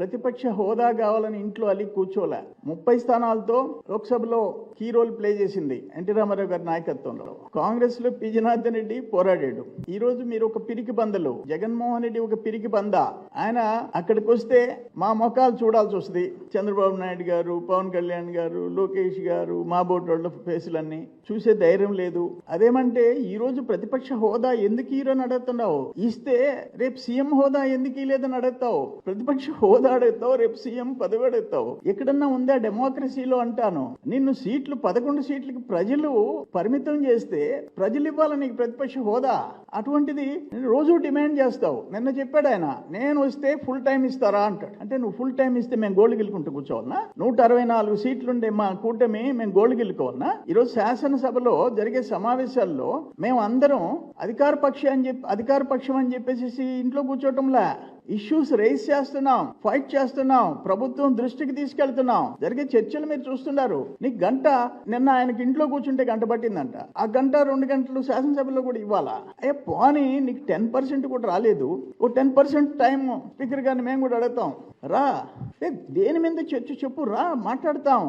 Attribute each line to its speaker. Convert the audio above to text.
Speaker 1: ప్రతిపక్ష హోదా కావాలని ఇంట్లో అలి కూర్చోలే. ముప్పై స్థానాలతో లోక్సభలో కీ రోల్ ప్లే చేసింది ఎన్టీ రామారావు గారి నాయకత్వంలో. కాంగ్రెస్లో పిజనార్దన్ రెడ్డి పోరాడాడు. ఈ రోజు మీరు ఒక పిరికి బందలు జగన్మోహన్ రెడ్డి ఒక పిరికి బంద ఆయన అక్కడికి వస్తే మా ముఖాలు చూడాల్సి వస్తుంది. చంద్రబాబు నాయుడు గారు పవన్ కళ్యాణ్ గారు లోకేష్ గారు మా బోటోళ్ళ ఫేసులన్నీ చూసే ధైర్యం లేదు. అదేమంటే ఈ రోజు ప్రతిపక్ష హోదా ఎందుకు ఈరోని అడుగుతున్నావు ఇస్తే రేపు సీఎం హోదా ఎందుకు లేదని అడుగుతావు ప్రతిపక్ష హోదా అడుగుతావు రేపు సీఎం పదవి ఎక్కడన్నా ఉందా డెమోక్రసీలో అంటాను. నిన్ను సీట్లు పదకొండు సీట్లకి ప్రజలు పరిమితం చేస్తే ప్రజలు ఇవ్వాలి నీకు ప్రతిపక్ష హోదా? అటువంటిది రోజు డిమాండ్ చేస్తావు. నిన్న చెప్పాడు ఆయన నేను వస్తే ఫుల్ టైం ఇస్తారా అంటాడు. అంటే నువ్వు ఫుల్ టైం ఇస్తే మేము గోల్డ్ గెలుకుంటూ కూర్చోవాలనా? నూట అరవై నాలుగు సీట్లుండే మా కూటమి మేము గోల్డ్ గెలుకోవాలనా ఈరోజు శాసనసభలో జరిగే సమావేశాల్లో మేము అందరం అధికార పక్షం అని చెప్పి అధికార పక్షం అని చెప్పేసి ఇంట్లో కూర్చోవటంలా ఇష్యూస్ రేస్ చేస్తున్నాం. ఫైట్ చేస్తున్నాం. ప్రభుత్వం దృష్టికి తీసుకెళ్తున్నాం. జరిగే చర్చలు మీరు చూస్తున్నారు నీకు గంట నిన్న ఆయనకి ఇంట్లో కూర్చుంటే గంట పట్టిందంట. ఆ గంట రెండు గంటలు శాసనసభలో కూడా ఇవ్వాలా? అయ్యే పోనీ నీకు టెన్ పర్సెంట్ కూడా రాలేదు. ఓ టెన్ పర్సెంట్ టైం స్పీకర్ గారిని మేము కూడా అడుగుతాం. రా. ఏ, దేని మీద చర్చ చెప్పు రా మాట్లాడతాం.